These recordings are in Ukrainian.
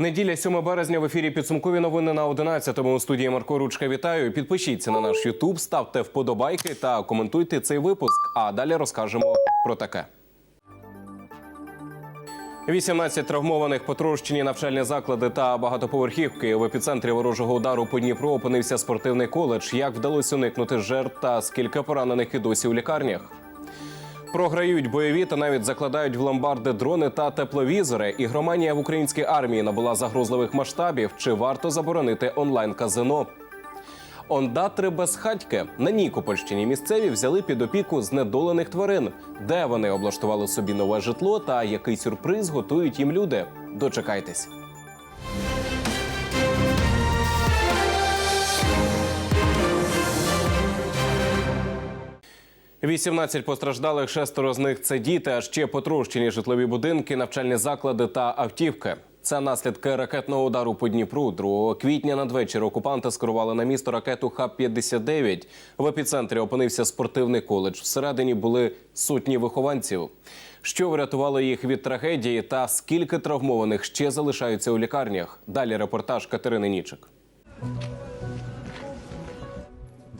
Неділя 7 березня в ефірі підсумкові новини на 11-му. У студії Марко Ручка вітаю. Підпишіться на наш Ютуб, ставте вподобайки та коментуйте цей випуск. А далі розкажемо про таке. 18 травмованих потрощені навчальні заклади та багатоповерхівки. В епіцентрі ворожого удару по Дніпру опинився спортивний коледж. Як вдалося уникнути жертв та скільки поранених і досі у лікарнях? Програють бойові та навіть закладають в ломбарди дрони та тепловізори. Ігроманія в українській армії набула загрозливих масштабів. Чи варто заборонити онлайн казино? Ондатри безхатьки на Нікопольщині місцеві взяли під опіку знедолених тварин, де вони облаштували собі нове житло та який сюрприз готують їм люди. Дочекайтесь. – 18 постраждалих, шестеро з них це діти, а ще потрощені житлові будинки, навчальні заклади та автівки. Це наслідки ракетного удару по Дніпру. 2 квітня надвечір окупанти скерували на місто ракету Х-59. В епіцентрі опинився спортивний коледж. Всередині були сотні вихованців. Що врятувало їх від трагедії та скільки травмованих ще залишаються у лікарнях? Далі репортаж Катерини Нічик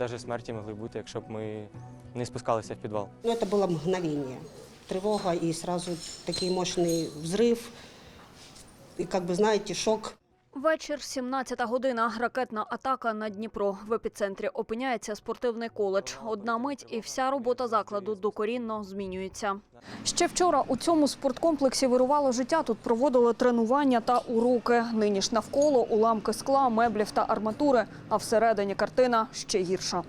Даже смерті могли бути, якщо б ми не спускалися в підвал. Ну, это было мгновение. Тревога и сразу такий мощный взрыв. И, как бы, знаете, шок. Вечір, 17 година. Ракетна атака на Дніпро. В епіцентрі опиняється спортивний коледж. Одна мить і вся робота закладу докорінно змінюється. Ще вчора у цьому спорткомплексі вирувало життя. Тут проводили тренування та уроки. Нині ж навколо уламки скла, меблів та арматури. А всередині картина ще гірша.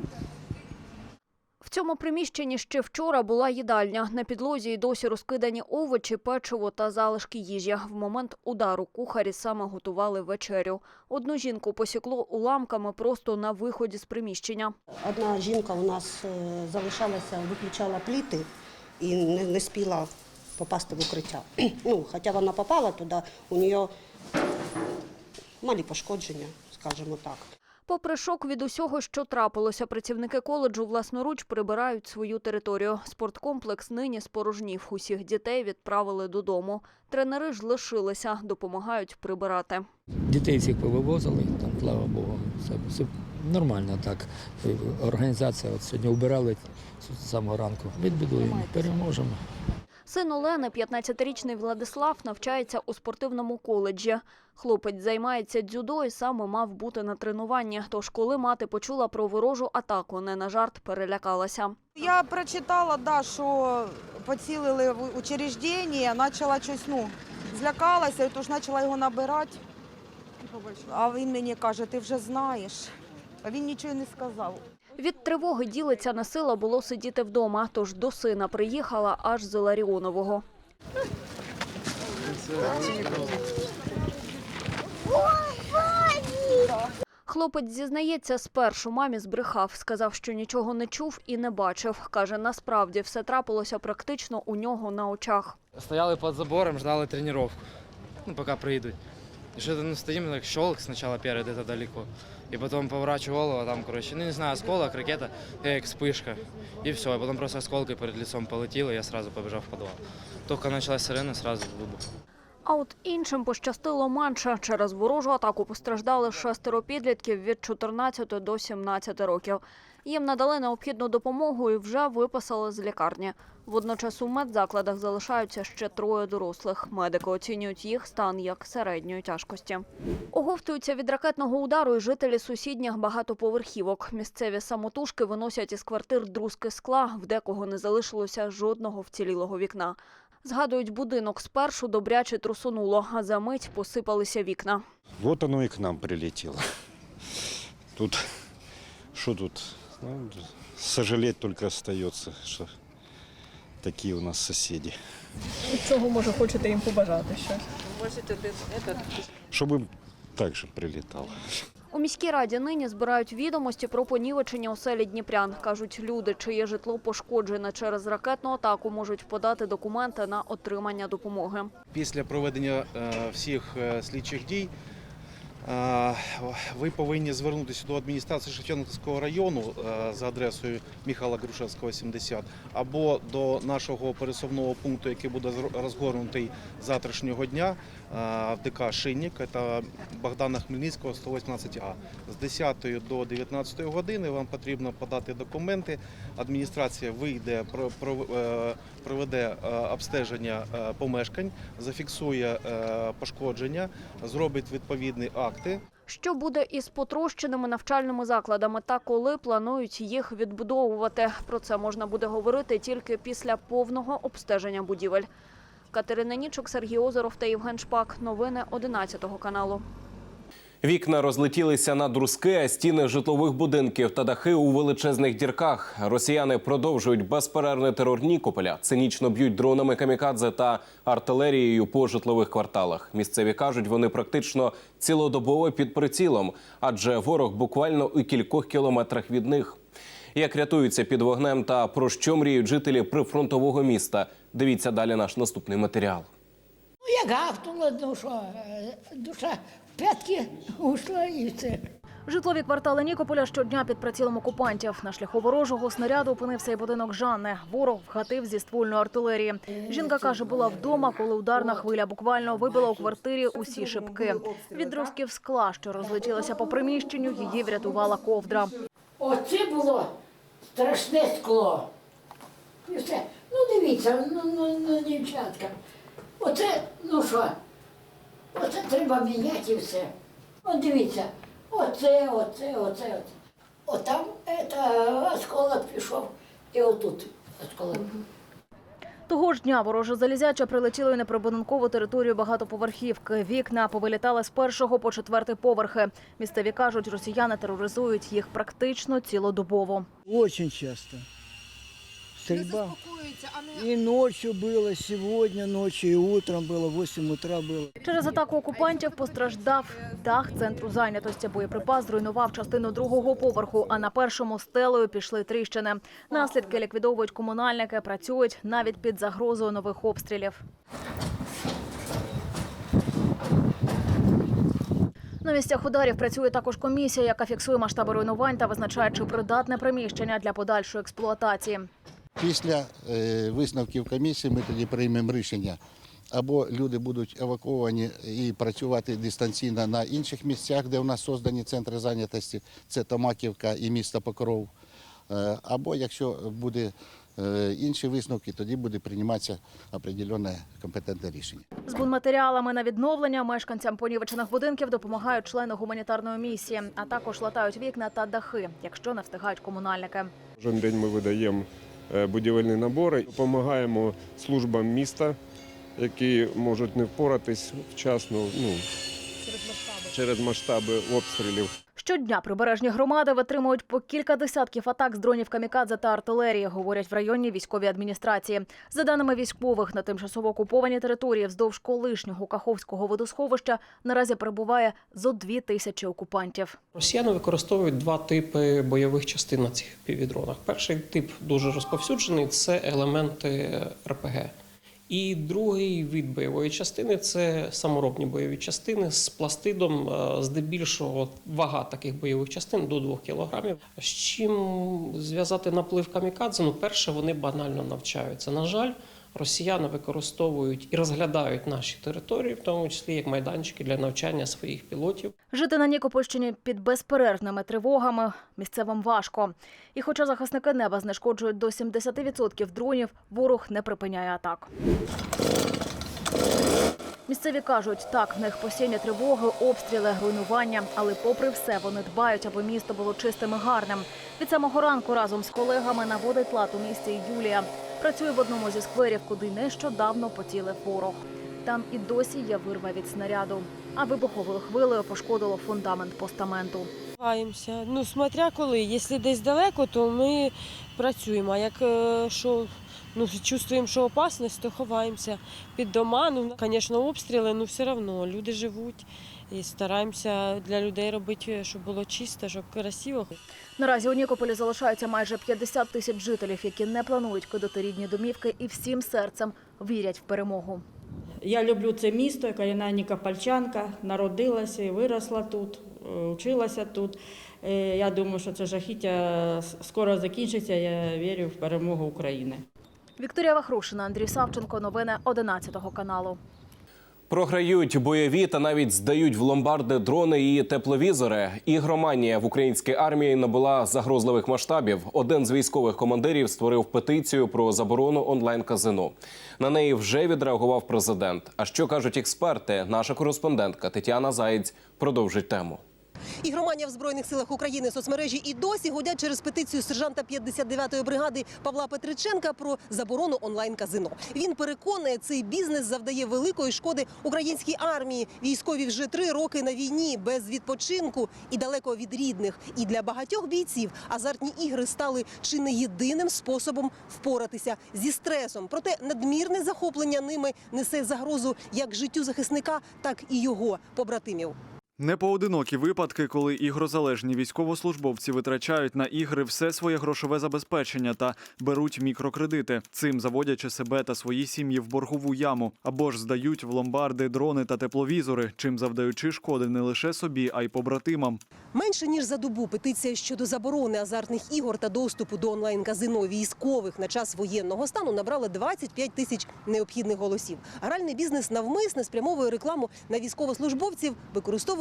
Цьому приміщенні ще вчора була їдальня. На підлозі й досі розкидані овочі, печиво та залишки їжі. В момент удару кухарі саме готували вечерю. Одну жінку посікло уламками просто на виході з приміщення. Одна жінка у нас е, залишалася, виключала пліти і не, не спіла попасти в укриття. Ну, хоча вона попала туди, у неї малі пошкодження, скажімо так. Попри шок від усього, що трапилося, працівники коледжу власноруч прибирають свою територію. Спорткомплекс нині спорожнів. Усіх дітей відправили додому. Тренери ж лишилися, допомагають прибирати. Дітей всіх повивозили, там, слава Богу, все, все нормально так. Організація от сьогодні вбирали з самого ранку. Відбудуємо, переможемо. Син Олени, 15-річний Владислав, навчається у спортивному коледжі. Хлопець займається дзюдо і саме мав бути на тренуванні. Тож, коли мати почула про ворожу атаку, не на жарт перелякалася. Я прочитала, да, що поцілили в учреждення, почала щось, ну, злякалася, і тож почала його набирати. А він мені каже, ти вже знаєш. А він нічого не сказав. Від тривоги ділиться не сила було сидіти вдома, тож до сина приїхала аж з Ларіонового. Хлопець зізнається, спершу мамі збрехав, сказав, що нічого не чув і не бачив. Каже, насправді все трапилося практично у нього на очах. Стояли под забором, ждали тренировку. Ну, пока прийдуть. И что-то ну, стоим, так щелк сначала первый где-то далеко. И потом поворачиваю голову, а там, короче, ну не знаю, осколок, ракета, э, как вспышка. И все, и потом просто осколкой перед лицом полетело, и я сразу побежал в подвал. Только началась сирена, сразу выбух. А от іншим пощастило менше. Через ворожу атаку постраждали шестеро підлітків від 14 до 17 років. Їм надали необхідну допомогу і вже виписали з лікарні. Водночас у медзакладах залишаються ще троє дорослих. Медики оцінюють їх стан як середньої тяжкості. Оговтуються від ракетного удару і жителі сусідніх багатоповерхівок. Місцеві самотужки виносять із квартир друзки скла, в декого не залишилося жодного вцілілого вікна. Згадують, будинок спершу добряче трусонуло, а за мить посипалися вікна. Вот оно и к нам прилетело. Тут, что тут, ну, сожалеть только остается, что такие у нас соседи. Чого може хочете їм побажати ще? Чтобы им так же прилетало. У міській раді нині збирають відомості про понівечення оселі Дніпрян. Кажуть, люди, чиє житло пошкоджене через ракетну атаку, можуть подати документи на отримання допомоги. Після проведення е, всіх е, слідчих дій е, ви повинні звернутися до адміністрації Шевченківського району за адресою Михайла Грушевського, 70, або до нашого пересувного пункту, який буде розгорнутий завтрашнього дня в ДК «Шинник», це Богдана Хмельницького, 118А. З 10 до 19 години вам потрібно подати документи. Адміністрація вийде, е, проведе е, обстеження е, помешкань, зафіксує пошкодження, зробить відповідні акти. Що буде із потрощеними навчальними закладами та коли планують їх відбудовувати? Про це можна буде говорити тільки після повного обстеження будівель. Катерина Нічок, Сергій Озеров та Євген Шпак. Новини 11 каналу. Вікна розлетілися на друзки, а стіни житлових будинків та дахи у величезних дірках. Росіяни продовжують безперервний терор Нікополя. Цинічно б'ють дронами камікадзе та артилерією по житлових кварталах. Місцеві кажуть, вони практично цілодобово під прицілом, адже ворог буквально у кількох кілометрах від них. Як рятуються під вогнем та про що мріють жителі прифронтового міста? Дивіться далі наш наступний матеріал. Ну, як гавкнула, ну е, душа в п'ятки ушла і все. Житлові квартали Нікополя щодня під прицілом окупантів. На шляху ворожого снаряду опинився і будинок Жанни. Ворог вгатив зі ствольної артилерії. Жінка каже, була вдома, коли ударна хвиля буквально вибила у квартирі усі шибки. Від друзків скла, що розлетілося по приміщенню, її врятувала ковдра. Оце було страшне скло. І все. Ну дивіться, ну, ну, ну дівчатка. Оце, ну що, оце треба міняти і все. От дивіться, оце, оце, оце, оце. Отам это, осколок пішов, і отут осколок. Того ж дня вороже залізяча прилетіло й на прибудинкову територію багатоповерхівки. Вікна повилітали з першого по четвертий поверхи. Місцеві кажуть, росіяни тероризують їх практично цілодобово. Очень часто Стрельба. И ночью было, сегодня ночью, и утром было, в 8 утра было. Через атаку окупантів постраждав дах центру зайнятості. Боєприпас зруйнував частину другого поверху, а на першому стелею пішли тріщини. Наслідки ліквідовують комунальники, працюють навіть під загрозою нових обстрілів. На місцях ударів працює також комісія, яка фіксує масштаби руйнувань та визначає, чи придатне приміщення для подальшої експлуатації. Після е, висновків комісії ми тоді приймемо рішення. Або люди будуть евакуовані і працювати дистанційно на інших місцях, де у нас создані центри зайнятості, це Томаківка і місто Покров. Е, Або якщо буде е, інші висновки, тоді буде прийматися определенне компетентне рішення. З будматеріалами на відновлення мешканцям понівечених будинків допомагають члени гуманітарної місії, а також латають вікна та дахи, якщо не встигають комунальники. Кожен день ми видаємо будівельні набори, допомагаємо службам міста, які можуть не впоратись вчасно ну, через масштаби обстрілів. Щодня прибережні громади витримують по кілька десятків атак з дронів камікадзе та артилерії, говорять в районній військовій адміністрації. За даними військових, на тимчасово окупованій території вздовж колишнього Каховського водосховища наразі перебуває зо дві тисячі окупантів. Росіяни використовують два типи бойових частин на цих півдронах. Перший тип дуже розповсюджений це елементи РПГ. І другий вид бойової частини це саморобні бойові частини з пластидом. Е, Здебільшого вага таких бойових частин до 2 кілограмів. З чим зв'язати наплив камікадзе? Ну, перше, вони банально навчаються. На жаль, росіяни використовують і розглядають наші території, в тому числі як майданчики для навчання своїх пілотів. Жити на Нікопольщині під безперервними тривогами місцевим важко. І хоча захисники неба знешкоджують до 70% дронів, ворог не припиняє атак. Місцеві кажуть, так, в них постійні тривоги, обстріли, руйнування, але попри все вони дбають, аби місто було чистим і гарним. Від самого ранку разом з колегами наводить лад у місті Юлія. Працює в одному зі скверів, куди нещодавно поцілив ворог. Там і досі є вирва від снаряду, а вибуховою хвилею пошкодило фундамент постаменту. Ховаємося. Ну, смотря коли. Якщо десь далеко, то ми працюємо. А як е, що ну, чувствуємо, що опасність, то ховаємося під дома. Ну, звісно, обстріли, ну все одно люди живуть. І стараємося для людей робити, щоб було чисто, щоб красиво. Наразі у Нікополі залишаються майже 50 тисяч жителів, які не планують кидати рідні домівки і всім серцем вірять в перемогу. Я люблю це місто, я корінна нікопольчанка, народилася і виросла тут, е, вчилася тут. Е, Я думаю, що це жахіття скоро закінчиться. Я вірю в перемогу України. Вікторія Вахрушина, Андрій Савченко. Новини 11 каналу. Програють бойові та навіть здають в ломбарди дрони і тепловізори. Ігроманія в українській армії набула загрозливих масштабів. Один з військових командирів створив петицію про заборону онлайн-казино. На неї вже відреагував президент. А що кажуть експерти? Наша кореспондентка Тетяна Заєць продовжить тему. Ігроманія в Збройних силах України соцмережі і досі гудять через петицію сержанта 59-ї бригади Павла Петриченка про заборону онлайн-казино. Він переконує, цей бізнес завдає великої шкоди українській армії. Військові вже три роки на війні без відпочинку і далеко від рідних. І для багатьох бійців азартні ігри стали чи не єдиним способом впоратися зі стресом. Проте надмірне захоплення ними несе загрозу як життю захисника, так і його побратимів. Непоодинокі випадки, коли ігрозалежні військовослужбовці витрачають на ігри все своє грошове забезпечення та беруть мікрокредити, цим заводячи себе та свої сім'ї в боргову яму, або ж здають в ломбарди дрони та тепловізори, чим завдаючи шкоди не лише собі, а й побратимам. Менше ніж за добу петиція щодо заборони азартних ігор та доступу до онлайн-казино військових на час воєнного стану набрала 25 тисяч необхідних голосів. Гральний бізнес навмисне спрямовує рекламу на військовослужбовців,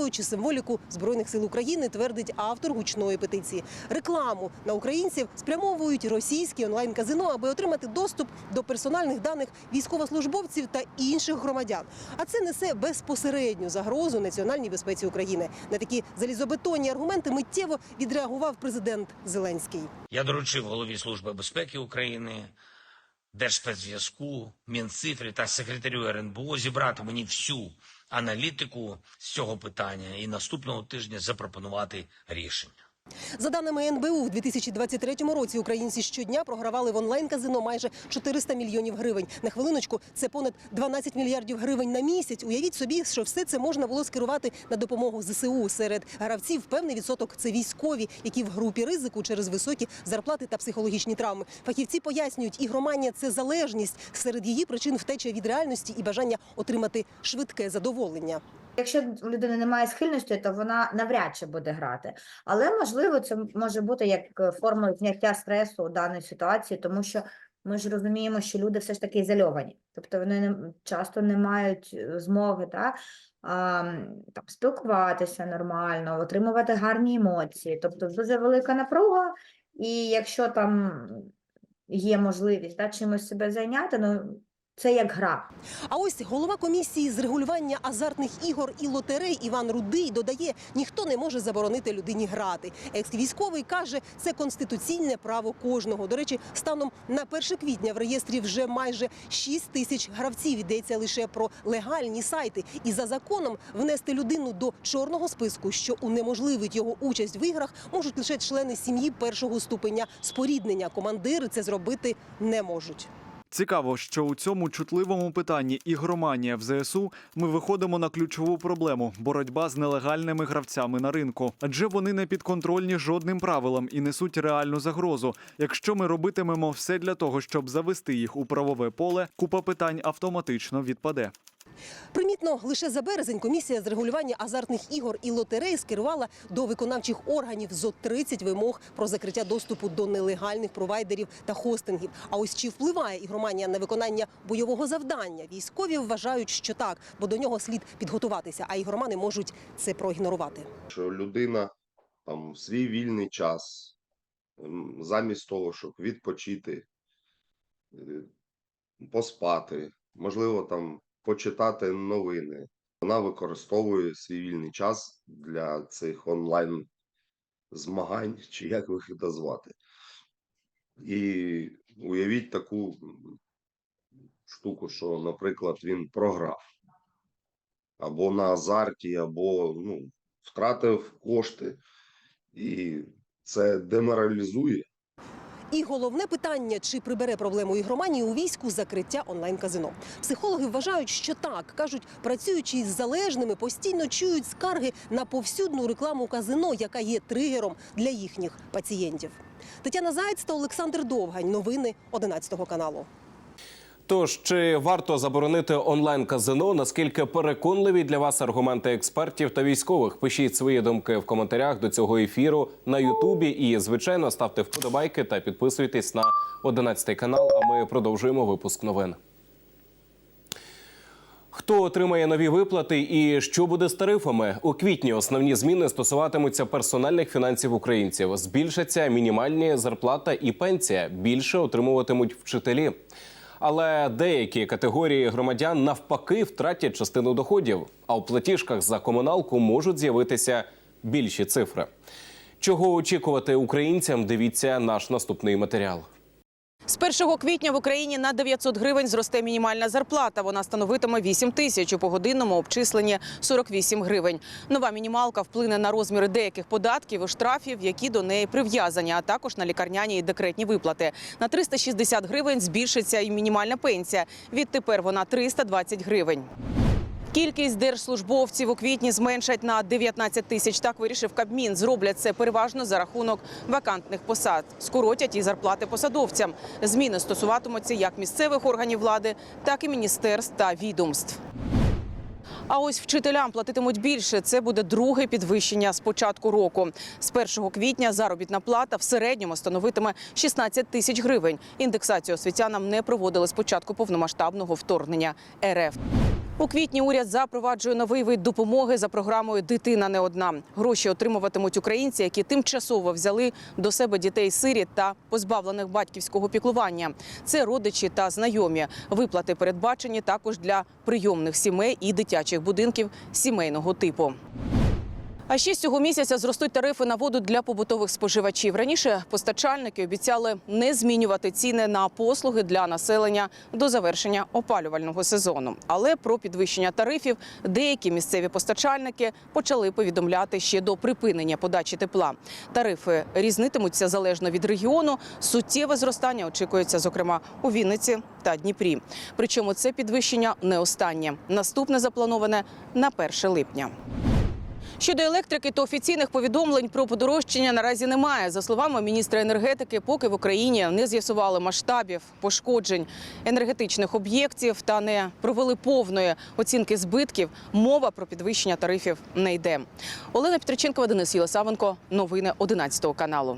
використовуючи символіку збройних сил України, твердить автор гучної петиції. Рекламу на українців спрямовують російські онлайн-казино, аби отримати доступ до персональних даних військовослужбовців та інших громадян. А це несе безпосередню загрозу національній безпеці України. На такі залізобетонні аргументи миттєво відреагував президент Зеленський. Я доручив голові Служби безпеки України, Держспецзв'язку, Мінцифрі та секретарю РНБО зібрати мені всю аналітику з цього питання і наступного тижня запропонувати рішення. За даними НБУ, в 2023 році українці щодня програвали в онлайн-казино майже 400 мільйонів гривень. На хвилиночку це понад 12 мільярдів гривень на місяць. Уявіть собі, що все це можна було скерувати на допомогу ЗСУ. Серед гравців певний відсоток це військові, які в групі ризику через високі зарплати та психологічні травми. Фахівці пояснюють, ігроманія – це залежність. Серед її причин втеча від реальності і бажання отримати швидке задоволення. Якщо у людини немає схильності, то вона навряд чи буде грати. Але можливо, це може бути як е, формою зняття стресу у даній ситуації, тому що ми ж розуміємо, що люди все ж таки ізольовані, тобто вони не, часто не мають е, змоги та, а, там, спілкуватися нормально, отримувати гарні емоції. Тобто дуже велика напруга, і якщо там є можливість та, чимось себе зайняти, ну це як гра. А ось голова комісії з регулювання азартних ігор і лотерей Іван Рудий додає, ніхто не може заборонити людині грати. Екс-військовий каже, це конституційне право кожного. До речі, станом на 1 квітня в реєстрі вже майже 6 тисяч гравців. Йдеться лише про легальні сайти. І за законом внести людину до чорного списку, що унеможливить його участь в іграх, можуть лише члени сім'ї першого ступеня споріднення. Командири це зробити не можуть. Цікаво, що у цьому чутливому питанні ігроманія в ЗСУ ми виходимо на ключову проблему боротьба з нелегальними гравцями на ринку, адже вони не підконтрольні жодним правилам і несуть реальну загрозу. Якщо ми робитимемо все для того, щоб завести їх у правове поле, купа питань автоматично відпаде. Примітно, лише за березень комісія з регулювання азартних ігор і лотерей скерувала до виконавчих органів зо 30 вимог про закриття доступу до нелегальних провайдерів та хостингів. А ось чи впливає ігроманія на виконання бойового завдання? Військові вважають, що так, бо до нього слід підготуватися, а ігромани можуть це проігнорувати. що людина там в свій вільний час, замість того, щоб відпочити, е, поспати, можливо, там почитати новини, вона використовує свій вільний час для цих онлайн змагань, чи як їх назвати. І уявіть таку штуку, що, наприклад, він програв або на азарті, або ну, втратив кошти, і це деморалізує. І головне питання: чи прибере проблему ігроманії у війську закриття онлайн-казино? Психологи вважають, що так кажуть, працюючи із залежними, постійно чують скарги на повсюдну рекламу казино, яка є тригером для їхніх пацієнтів. Тетяна Заєць та Олександр Довгань. Новини 11 каналу. Тож чи варто заборонити онлайн казино? Наскільки переконливі для вас аргументи експертів та військових? Пишіть свої думки в коментарях до цього ефіру на Ютубі. І звичайно ставте вподобайки та підписуйтесь на 11 канал. А ми продовжуємо випуск новин. Хто отримає нові виплати і що буде з тарифами? У квітні основні зміни стосуватимуться персональних фінансів українців. Збільшаться мінімальні зарплата і пенсія. Більше отримуватимуть вчителі. Але деякі категорії громадян навпаки втратять частину доходів. А у платіжках за комуналку можуть з'явитися більші цифри. Чого очікувати українцям? Дивіться наш наступний матеріал. З 1 квітня в Україні на 900 гривень зросте мінімальна зарплата. Вона становитиме 8 тисяч у погодинному обчисленні 48 гривень. Нова мінімалка вплине на розміри деяких податків і штрафів, які до неї прив'язані, а також на лікарняні і декретні виплати. На 360 гривень збільшиться і мінімальна пенсія. Відтепер вона 320 гривень. Кількість держслужбовців у квітні зменшать на 19 тисяч. Так вирішив Кабмін. Зроблять це переважно за рахунок вакантних посад. Скоротять і зарплати посадовцям. Зміни стосуватимуться як місцевих органів влади, так і міністерств та відомств. А ось вчителям платитимуть більше. Це буде друге підвищення з початку року. З 1 квітня заробітна плата в середньому становитиме 16 тисяч гривень. Індексацію освітянам не проводили з початку повномасштабного вторгнення РФ. У квітні уряд запроваджує новий вид допомоги за програмою Дитина не одна. Гроші отримуватимуть українці, які тимчасово взяли до себе дітей сиріт та позбавлених батьківського піклування. Це родичі та знайомі. Виплати передбачені також для прийомних сімей і дитячих будинків сімейного типу. А ще з цього місяця зростуть тарифи на воду для побутових споживачів. Раніше постачальники обіцяли не змінювати ціни на послуги для населення до завершення опалювального сезону. Але про підвищення тарифів деякі місцеві постачальники почали повідомляти ще до припинення подачі тепла. Тарифи різнитимуться залежно від регіону. Суттєве зростання очікується, зокрема у Вінниці та Дніпрі. Причому це підвищення не останнє. Наступне заплановане на 1 липня. Щодо електрики, то офіційних повідомлень про подорожчання наразі немає. За словами міністра енергетики, поки в Україні не з'ясували масштабів пошкоджень енергетичних об'єктів та не провели повної оцінки збитків, мова про підвищення тарифів не йде. Олена Петриченкова, Денис Єлисавенко. Новини 11 каналу.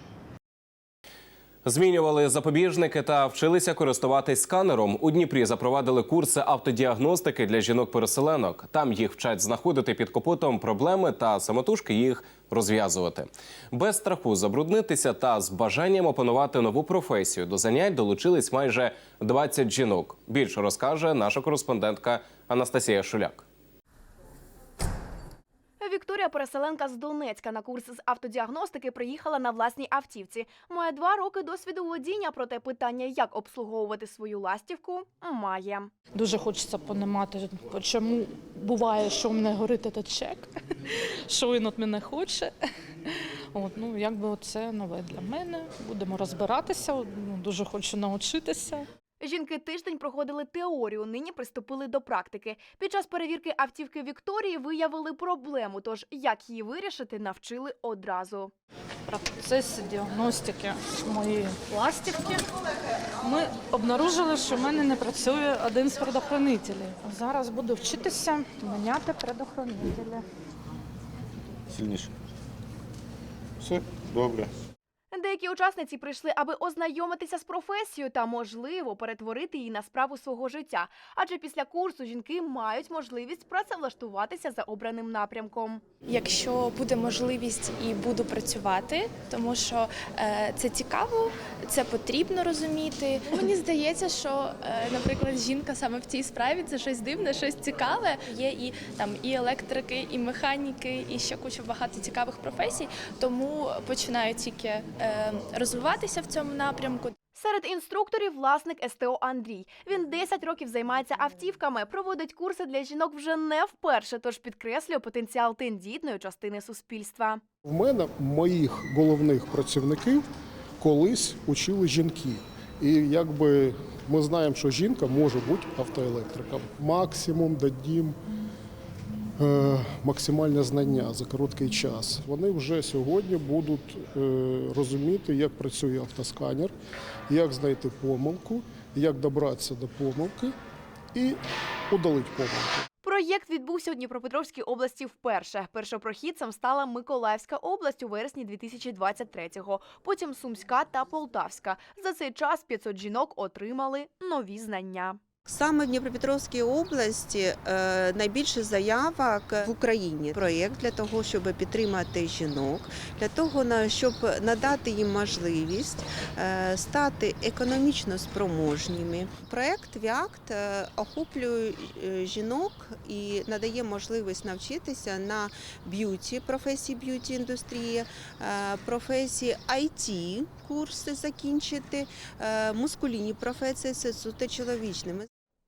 Змінювали запобіжники та вчилися користуватись сканером. У Дніпрі запровадили курси автодіагностики для жінок-переселенок. Там їх вчать знаходити під капотом проблеми та самотужки їх розв'язувати. Без страху забруднитися та з бажанням опанувати нову професію до занять долучились майже 20 жінок. Більше розкаже наша кореспондентка Анастасія Шуляк. Вікторія, переселенка з Донецька на курс з автодіагностики приїхала на власній автівці. Має два роки досвіду водіння, проте питання, як обслуговувати свою ластівку, має. Дуже хочеться понімати, чому буває, що в мене горить цей чек, що він від мене хоче. От, ну, якби це нове для мене. Будемо розбиратися. Ну, дуже хочу навчитися. Жінки тиждень проходили теорію, нині приступили до практики. Під час перевірки автівки Вікторії виявили проблему, тож як її вирішити, навчили одразу. процесі діагностики моєї пластівки ми обнаружили, що в мене не працює один з предохранителів. Зараз буду вчитися міняти предохранителі. Сильніше. Все, добре. Деякі учасниці прийшли, аби ознайомитися з професією та, можливо, перетворити її на справу свого життя. Адже після курсу жінки мають можливість працевлаштуватися за обраним напрямком. Якщо буде можливість і буду працювати, тому що е, це цікаво, це потрібно розуміти. Мені здається, що, е, наприклад, жінка саме в цій справі це щось дивне, щось цікаве. Є і там і електрики, і механіки, і ще куча багато цікавих професій. Тому починаю тільки е, розвиватися в цьому напрямку. Серед інструкторів власник СТО Андрій. Він 10 років займається автівками, проводить курси для жінок вже не вперше, тож підкреслює потенціал тендітної частини суспільства. В мене моїх головних працівників колись учили жінки. І якби ми знаємо, що жінка може бути автоелектриком. Максимум дадім е, максимальне знання за короткий час. Вони вже сьогодні будуть е, розуміти, як працює автосканер, як знайти помилку, як добратися до помилки і удалити помилку. Проєкт відбувся у Дніпропетровській області вперше. Першопрохідцем стала Миколаївська область у вересні 2023-го, потім Сумська та Полтавська. За цей час 500 жінок отримали нові знання. Саме в Дніпропетровській області е, найбільше заявок в Україні. Проєкт для того, щоб підтримати жінок, для того, на- щоб надати їм можливість е, стати економічно спроможніми. Проєкт ВІАКТ е, охоплює жінок і надає можливість навчитися на б'юті, професії б'юті індустрії, професії IT, курси закінчити, мускулінні професії це чоловічними.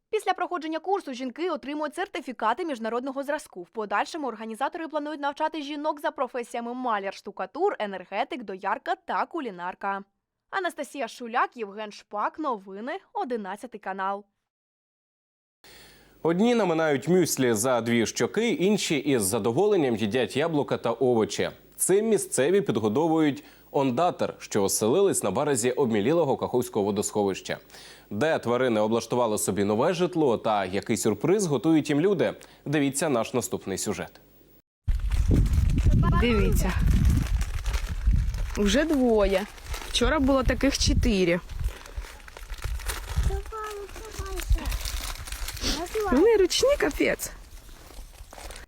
Після проходження курсу жінки отримують сертифікати міжнародного зразку. В подальшому організатори планують навчати жінок за професіями маляр, штукатур, енергетик, доярка та кулінарка. Анастасія Шуляк, Євген Шпак. Новини 11 канал. Одні наминають мюслі за дві щоки, інші із задоволенням їдять яблука та овочі. Цим місцеві підгодовують ондатер, що оселились на березі обмілілого каховського водосховища. Де тварини облаштували собі нове житло та який сюрприз готують їм люди. Дивіться наш наступний сюжет. Дивіться. Вже двоє. Вчора було таких чотири. Вони ручні капець.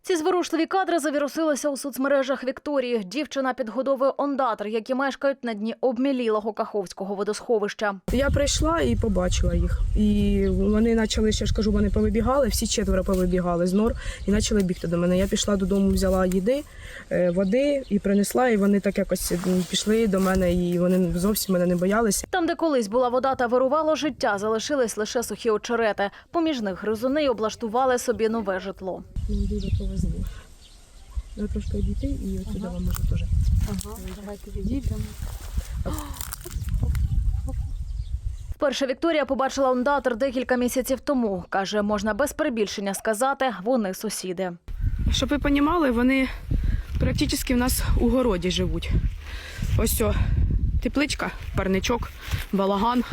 Ці зворушливі кадри завірусилися у соцмережах Вікторії. Дівчина підгодовує ондатр, які мешкають на дні обмілілого каховського водосховища. Я прийшла і побачила їх. І вони почали, ще ж кажу, вони повибігали, всі четверо повибігали з нор і почали бігти до мене. Я пішла додому, взяла їди, е, води і принесла, і вони так якось пішли до мене, і вони зовсім мене не боялися. Там, де колись була вода та вирувало життя, залишились лише сухі очерети. Поміж них гризуни облаштували собі нове житло. Дуже повезло. Я трошки дійти і от сюди вам можу теж. Ага, давайте відійдемо. Вперше Вікторія побачила ондатр декілька місяців тому. Каже, можна без перебільшення сказати, вони сусіди. Щоб ви розуміли, вони практично в нас у городі живуть. Ось о, тепличка, парничок, балаган.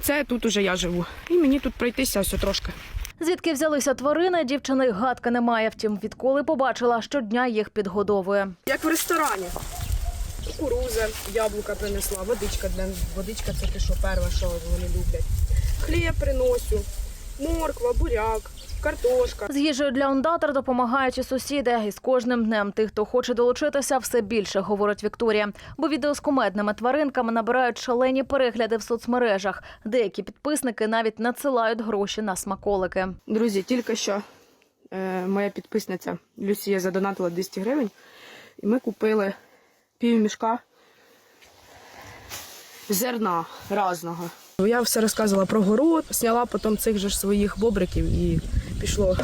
Це тут уже я живу. І мені тут пройтися ось трошки. Звідки взялися тварини, дівчина й гадки немає. Втім, відколи побачила, щодня їх підгодовує. Як в ресторані. Кукуруза, яблука принесла, водичка для водичка це те, що перше, що вони люблять. Хліб приносю, морква, буряк, картошка. З їжею для ондатор допомагають і сусіди. І з кожним днем тих, хто хоче долучитися, все більше, говорить Вікторія. Бо відео з кумедними тваринками набирають шалені перегляди в соцмережах. Деякі підписники навіть надсилають гроші на смаколики. Друзі, тільки що е, моя підписниця Люсія задонатила 200 гривень, і ми купили пів мішка зерна разного. Я все розказувала про город, зняла потім цих же ж своїх бобриків і пішло.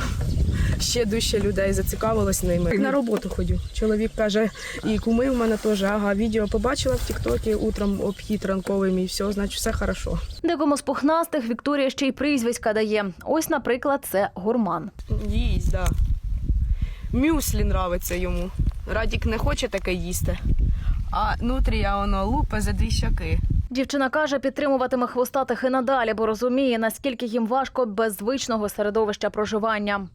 Ще дужче людей зацікавилось ними. На роботу ходю. Чоловік каже, і куми в мене теж, ага, відео побачила в Тіктокі утром обхід ранковим і все, значить все хорошо. Декому з пухнастих Вікторія ще й прізвиська дає. Ось, наприклад, це гурман. Їсть, да. Мюслі нравиться йому. Радік не хоче таке їсти. А нутрія воно лупе за дві щоки. Дівчина каже, підтримуватиме хвостатих і надалі, бо розуміє, наскільки їм важко без звичного середовища проживання.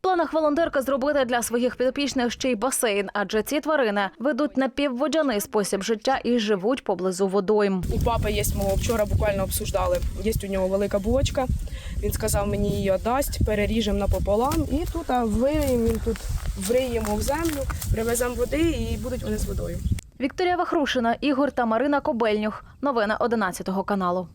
Планах волонтерка зробити для своїх підопічних ще й басейн, адже ці тварини ведуть напівводяний спосіб життя і живуть поблизу водойм. У папи є мого вчора буквально обсуждали. Є у нього велика бочка. Він сказав мені її дасть, переріжемо напополам і тут а, вириємо, він тут вриємо в землю, привеземо води і будуть вони з водою. Вікторія Вахрушина, Ігор та Марина Кобельнюх. Новини 11 каналу.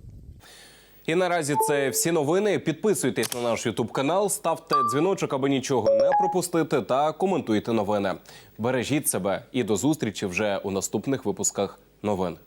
І наразі це всі новини. Підписуйтесь на наш Ютуб канал, ставте дзвіночок, аби нічого не пропустити, та коментуйте новини. Бережіть себе і до зустрічі вже у наступних випусках новин.